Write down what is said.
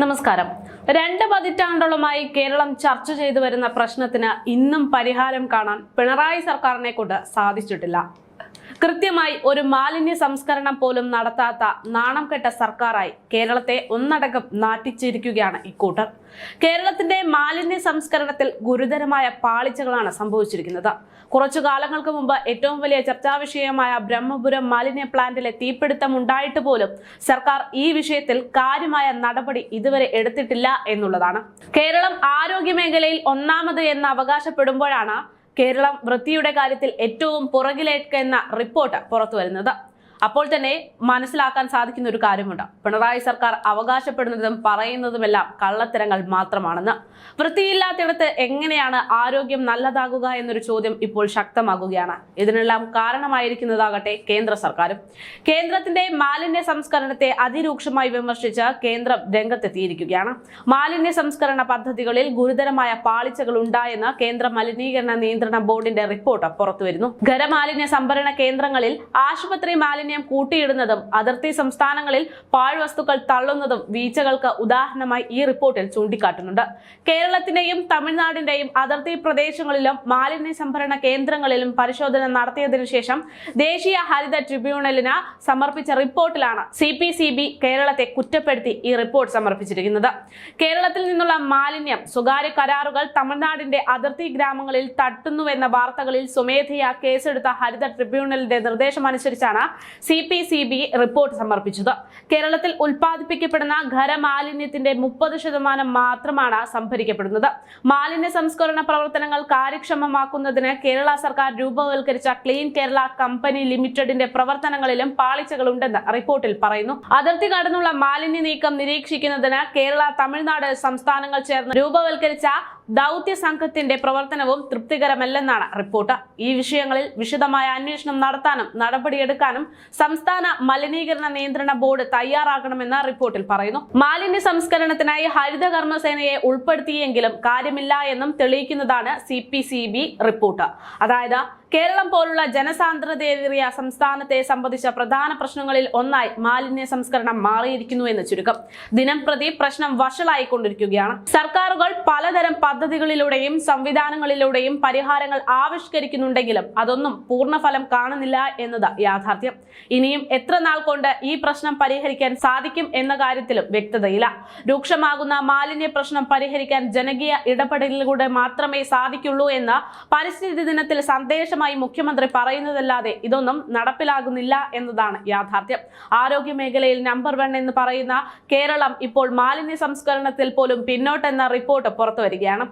നമസ്കാരം. രണ്ട് പതിറ്റാണ്ടോളമായി കേരളം ചർച്ച ചെയ്തു വരുന്ന പ്രശ്നത്തിന് ഇന്നും പരിഹാരം കാണാൻ പിണറായി സർക്കാരിനെ കൊണ്ട് സാധിച്ചിട്ടില്ല. കൃത്യമായി ഒരു മാലിന്യ സംസ്കരണം പോലും നടത്താത്ത നാണം കെട്ട സർക്കാരായി കേരളത്തെ ഒന്നടങ്കം നാട്ടിച്ചിരിക്കുകയാണ് ഇക്കൂട്ടർ. കേരളത്തിന്റെ മാലിന്യ സംസ്കരണത്തിൽ ഗുരുതരമായ പാളിച്ചകളാണ് സംഭവിച്ചിരിക്കുന്നത്. കുറച്ചു കാലങ്ങൾക്ക് മുമ്പ് ഏറ്റവും വലിയ ചർച്ചാ വിഷയമായ ബ്രഹ്മപുരം മാലിന്യ പ്ലാന്റിലെ തീപിടുത്തം ഉണ്ടായിട്ട് പോലും സർക്കാർ ഈ വിഷയത്തിൽ കാര്യമായ നടപടി ഇതുവരെ എടുത്തിട്ടില്ല എന്നുള്ളതാണ്. കേരളം ആരോഗ്യ മേഖലയിൽ ഒന്നാമത് എന്ന് അവകാശപ്പെടുമ്പോഴാണ് കേരളം വൃത്തിയുടെ കാര്യത്തിൽ ഏറ്റവും പുറകിലേക്കെന്ന റിപ്പോർട്ട് പുറത്തു വരുന്നത് അപ്പോൾ തന്നെ മനസ്സിലാക്കാൻ സാധിക്കുന്ന ഒരു കാര്യമുണ്ട്. പിണറായി സർക്കാർ അവകാശപ്പെടുന്നതും പറയുന്നതുമെല്ലാം കള്ളത്തരങ്ങൾ മാത്രമാണെന്ന്. വൃത്തിയില്ലാത്തിടത്ത് എങ്ങനെയാണ് ആരോഗ്യം നല്ലതാകുക എന്നൊരു ചോദ്യം ഇപ്പോൾ ശക്തമാകുകയാണ്. ഇതിനെല്ലാം കാരണമായിരിക്കുന്നതാകട്ടെ കേന്ദ്ര സർക്കാരും. കേന്ദ്രത്തിന്റെ മാലിന്യ സംസ്കരണത്തെ അതിരൂക്ഷമായി വിമർശിച്ച് കേന്ദ്രം രംഗത്തെത്തിയിരിക്കുകയാണ്. മാലിന്യ സംസ്കരണ പദ്ധതികളിൽ ഗുരുതരമായ പാളിച്ചകൾ ഉണ്ടായെന്ന് കേന്ദ്ര മലിനീകരണ നിയന്ത്രണ ബോർഡിന്റെ റിപ്പോർട്ട് പുറത്തുവരുന്നു. ഖരമാലിന്യ സംഭരണ കേന്ദ്രങ്ങളിൽ ആശുപത്രി മാലിന്യം കൂട്ടിയിടുന്നതും അതിർത്തി സംസ്ഥാനങ്ങളിൽ പാഴ്വസ്തുക്കൾ തള്ളുന്നതും വീഴ്ചകൾക്ക് ഉദാഹരണമായി ഈ റിപ്പോർട്ടിൽ ചൂണ്ടിക്കാട്ടുന്നുണ്ട്. കേരളത്തിന്റെയും തമിഴ്നാടിന്റെയും അതിർത്തി പ്രദേശങ്ങളിലും മാലിന്യ സംഭരണ കേന്ദ്രങ്ങളിലും പരിശോധന നടത്തിയതിനു ശേഷം ദേശീയ ഹരിത ട്രിബ്യൂണലിന് സമർപ്പിച്ച റിപ്പോർട്ടിലാണ് സി പി സി ബി കേരളത്തെ കുറ്റപ്പെടുത്തി ഈ റിപ്പോർട്ട് സമർപ്പിച്ചിരിക്കുന്നത്. കേരളത്തിൽ നിന്നുള്ള മാലിന്യം സ്വകാര്യ കരാറുകൾ തമിഴ്നാടിന്റെ അതിർത്തി ഗ്രാമങ്ങളിൽ തട്ടുന്നുവെന്ന വാർത്തകളിൽ സ്വമേധയാ കേസെടുത്ത ഹരിത ട്രിബ്യൂണലിന്റെ നിർദ്ദേശമനുസരിച്ചാണ് C P C B report സമർപ്പിച്ചത്. കേരളത്തിൽ ഉൽപ്പാദിപ്പിക്കപ്പെടുന്ന ഖരമാലിന്യത്തിന്റെ മുപ്പത് ശതമാനം മാത്രമാണ് സംഭരിക്കപ്പെടുന്നത്. മാലിന്യ സംസ്കരണ പ്രവർത്തനങ്ങൾ കാര്യക്ഷമമാക്കുന്നതിന് കേരള സർക്കാർ രൂപവൽക്കരിച്ച ക്ലീൻ കേരള കമ്പനി ലിമിറ്റഡിന്റെ പ്രവർത്തനങ്ങളിലും പാളിച്ചകളുണ്ടെന്ന് റിപ്പോർട്ടിൽ പറയുന്നു. അതിർത്തി കടന്നുള്ള മാലിന്യ നീക്കം നിരീക്ഷിക്കുന്നതിന് കേരള തമിഴ്നാട് സംസ്ഥാനങ്ങൾ ചേർന്ന് രൂപവൽക്കരിച്ച ദൗത്യ സംഘത്തിന്റെ പ്രവർത്തനവും തൃപ്തികരമല്ലെന്നാണ് റിപ്പോർട്ട്. ഈ വിഷയങ്ങളിൽ വിശദമായ അന്വേഷണം നടത്താനും നടപടിയെടുക്കാനും സംസ്ഥാന മലിനീകരണ നിയന്ത്രണ ബോർഡ് തയ്യാറാകണമെന്ന് റിപ്പോർട്ടിൽ പറയുന്നു. മാലിന്യ സംസ്കരണത്തിനായി ഹരിത കർമ്മസേനയെ ഉൾപ്പെടുത്തിയെങ്കിലും കാര്യമില്ല എന്നും തെളിയിക്കുന്നതാണ് സി റിപ്പോർട്ട്. അതായത് കേരളം പോലുള്ള ജനസാന്ദ്രതയേറിയ സംസ്ഥാനത്തെ സംബന്ധിച്ച പ്രധാന പ്രശ്നങ്ങളിൽ ഒന്നായി മാലിന്യ സംസ്കരണം മാറിയിരിക്കുന്നു എന്ന് ചുരുക്കം. ദിനം പ്രതി പ്രശ്നം വഷളായിക്കൊണ്ടിരിക്കുകയാണ്. സർക്കാരുകൾ പലതരം പദ്ധതികളിലൂടെയും സംവിധാനങ്ങളിലൂടെയും പരിഹാരങ്ങൾ ആവിഷ്കരിക്കുന്നുണ്ടെങ്കിലും അതൊന്നും പൂർണഫലം കാണുന്നില്ല എന്നത് യാഥാർത്ഥ്യം. ഇനിയും എത്ര നാൾ കൊണ്ട് ഈ പ്രശ്നം പരിഹരിക്കാൻ സാധിക്കും എന്ന കാര്യത്തിലും വ്യക്തതയില്ല. രൂക്ഷമാകുന്ന മാലിന്യ പ്രശ്നം പരിഹരിക്കാൻ ജനകീയ ഇടപെടലിലൂടെ മാത്രമേ സാധിക്കുള്ളൂ എന്ന് പരിസ്ഥിതി ദിനത്തിൽ സന്ദേശമായി മുഖ്യമന്ത്രി പറയുന്നതല്ലാതെ ഇതൊന്നും നടപ്പിലാകുന്നില്ല എന്നതാണ് യാഥാർത്ഥ്യം. ആരോഗ്യ മേഖലയിൽ നമ്പർ വൺ എന്ന് പറയുന്ന കേരളം ഇപ്പോൾ മാലിന്യ സംസ്കരണത്തിൽ പോലും പിന്നോട്ടെന്ന റിപ്പോർട്ട് പുറത്തു വരികയാണ്